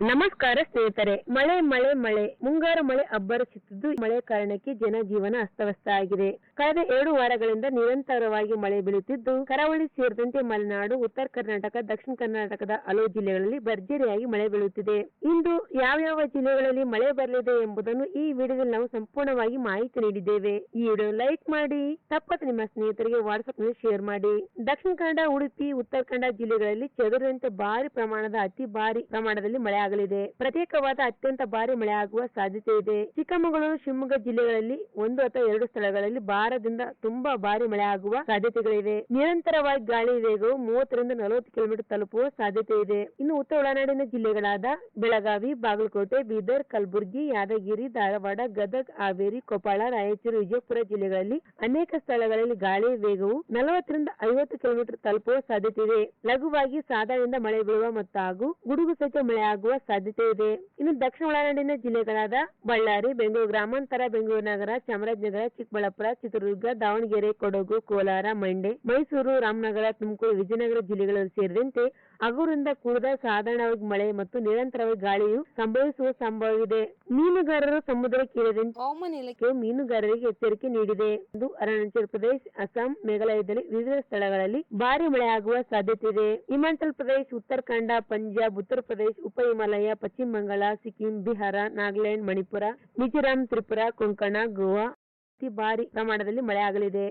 ನಮಸ್ಕಾರ ಸ್ನೇಹಿತರೆ, ಮಳೆ ಮಳೆ ಮಳೆ, ಮುಂಗಾರು ಮಳೆ ಅಬ್ಬರಿಸುತ್ತಿದ್ದು ಮಳೆ ಕಾರಣಕ್ಕೆ ಜನಜೀವನ ಅಸ್ತವ್ಯಸ್ತ ಆಗಿದೆ. ಕಳೆದ ಎರಡು ವಾರಗಳಿಂದ ನಿರಂತರವಾಗಿ ಮಳೆ ಬೀಳುತ್ತಿದ್ದು, ಕರಾವಳಿ ಸೇರಿದಂತೆ ಮಲೆನಾಡು, ಉತ್ತರ ಕರ್ನಾಟಕ, ದಕ್ಷಿಣ ಕರ್ನಾಟಕದ ಹಲವು ಜಿಲ್ಲೆಗಳಲ್ಲಿ ಭರ್ಜರಿಯಾಗಿ ಮಳೆ ಬೀಳುತ್ತಿದೆ. ಇಂದು ಯಾವ ಯಾವ ಜಿಲ್ಲೆಗಳಲ್ಲಿ ಮಳೆ ಬರಲಿದೆ ಎಂಬುದನ್ನು ಈ ವಿಡಿಯೋದಲ್ಲಿ ನಾವು ಸಂಪೂರ್ಣವಾಗಿ ಮಾಹಿತಿ ನೀಡಿದ್ದೇವೆ. ಈ ವಿಡಿಯೋ ಲೈಕ್ ಮಾಡಿ, ತಪ್ಪದೆ ನಿಮ್ಮ ಸ್ನೇಹಿತರಿಗೆ ವಾಟ್ಸ್ಆಪ್ನಲ್ಲಿ ಶೇರ್ ಮಾಡಿ. ದಕ್ಷಿಣ ಕನ್ನಡ, ಉಡುಪಿ ಉತ್ತರ ಕನ್ನಡ ಜಿಲ್ಲೆಗಳಲ್ಲಿ ಚದುರಿದಂತೆ ಭಾರಿ ಪ್ರಮಾಣದ, ಅತಿ ಭಾರಿ ಪ್ರಮಾಣದಲ್ಲಿ ಮಳೆ ಆಗಲಿದೆ ಪ್ರತ್ಯೇಕವಾದ ಅತ್ಯಂತ ಭಾರಿ ಮಳೆಯಾಗುವ ಸಾಧ್ಯತೆ ಇದೆ. ಚಿಕ್ಕಮಗಳೂರು, ಶಿವಮೊಗ್ಗ ಜಿಲ್ಲೆಗಳಲ್ಲಿ ಒಂದು ಅಥವಾ ಎರಡು ಸ್ಥಳಗಳಲ್ಲಿ ಭಾರದಿಂದ ತುಂಬಾ ಭಾರಿ ಮಳೆಯಾಗುವ ಸಾಧ್ಯತೆಗಳಿವೆ. ನಿರಂತರವಾಗಿ ಗಾಳಿ ವೇಗವು ಮೂವತ್ತರಿಂದ ನಲವತ್ತು ಕಿಲೋಮೀಟರ್ ತಲುಪುವ ಸಾಧ್ಯತೆ ಇದೆ. ಇನ್ನು ಉತ್ತರ ಒಳನಾಡಿನ ಜಿಲ್ಲೆಗಳಾದ ಬೆಳಗಾವಿ, ಬಾಗಲಕೋಟೆ, ಬೀದರ್, ಕಲಬುರಗಿ, ಯಾದಗಿರಿ, ಧಾರವಾಡ, ಗದಗ್, ಹಾವೇರಿ, ಕೊಪ್ಪಳ, ರಾಯಚೂರು, ವಿಜಯಪುರ ಜಿಲ್ಲೆಗಳಲ್ಲಿ ಅನೇಕ ಸ್ಥಳಗಳಲ್ಲಿ ಗಾಳಿ ವೇಗವು ನಲವತ್ತರಿಂದ ಐವತ್ತು ಕಿಲೋಮೀಟರ್ ತಲುಪುವ ಸಾಧ್ಯತೆ ಇದೆ. ಲಘುವಾಗಿ ಸಾಧಾರಣದಿಂದ ಮಳೆ ಬೀಳುವ ಮತ್ತು ಹಾಗೂ ಗುಡುಗು ಸಹಿತ ಮಳೆಯಾಗುವ ಸಾಧ್ಯತೆ ಇದೆ. ಇನ್ನು ದಕ್ಷಿಣ ಒಳನಾಡಿನ ಜಿಲ್ಲೆಗಳಾದ ಬಳ್ಳಾರಿ ಬೆಂಗಳೂರು ಗ್ರಾಮಾಂತರ ಬೆಂಗಳೂರು ನಗರ ಚಾಮರಾಜನಗರ ಚಿಕ್ಕಬಳ್ಳಾಪುರ ಚಿತ್ರದುರ್ಗ ದಾವಣಗೆರೆ ಕೊಡಗು ಕೋಲಾರ ಮಂಡ್ಯ ಮೈಸೂರು ರಾಮನಗರ ತುಮಕೂರು ವಿಜಯನಗರ ಜಿಲ್ಲೆಗಳಲ್ಲಿ ಸೇರಿದಂತೆ ಹಗುರಿಂದ ಕೂಡಿದ ಸಾಧಾರಣವಾಗಿ ಮಳೆ ಮತ್ತು ನಿರಂತರವಾಗಿ ಗಾಳಿಯು ಸಂಭವಿಸುವ ಸಂಭವವಿದೆ. ಮೀನುಗಾರರು ಸಮುದ್ರಕ್ಕೆ ಇಳಿದಂತೆ ಹವಾಮಾನ ಇಲಾಖೆಯು ಮೀನುಗಾರರಿಗೆ ಎಚ್ಚರಿಕೆ ನೀಡಿದೆ. ಎಂದು ಅರುಣಾಚಲ ಪ್ರದೇಶ ಅಸ್ಸಾಂ ಮೇಘಾಲಯದಲ್ಲಿ ವಿವಿಧ ಸ್ಥಳಗಳಲ್ಲಿ ಭಾರಿ ಮಳೆ ಆಗುವ ಸಾಧ್ಯತೆ ಇದೆ. ಹಿಮಾಚಲ ಪ್ರದೇಶ ಉತ್ತರಾಖಂಡ ಪಂಜಾಬ್ ಉತ್ತರ ಪ್ರದೇಶ ಉಪ ಹಿಮಾಲಯ ಪಶ್ಚಿಮ ಬಂಗಾಳ, ಸಿಕ್ಕಿಂ, ಬಿಹಾರ, ನಾಗಾಲ್ಯಾಂಡ್, ಮಣಿಪುರ, ಮಿಜೋರಾಂ, ತ್ರಿಪುರ, ಕೊಂಕಣ, ಗೋವಾ, ಅತಿ ಭಾರಿ ಪ್ರಮಾಣದಲ್ಲಿ ಮಳೆ ಆಗಲಿದೆ.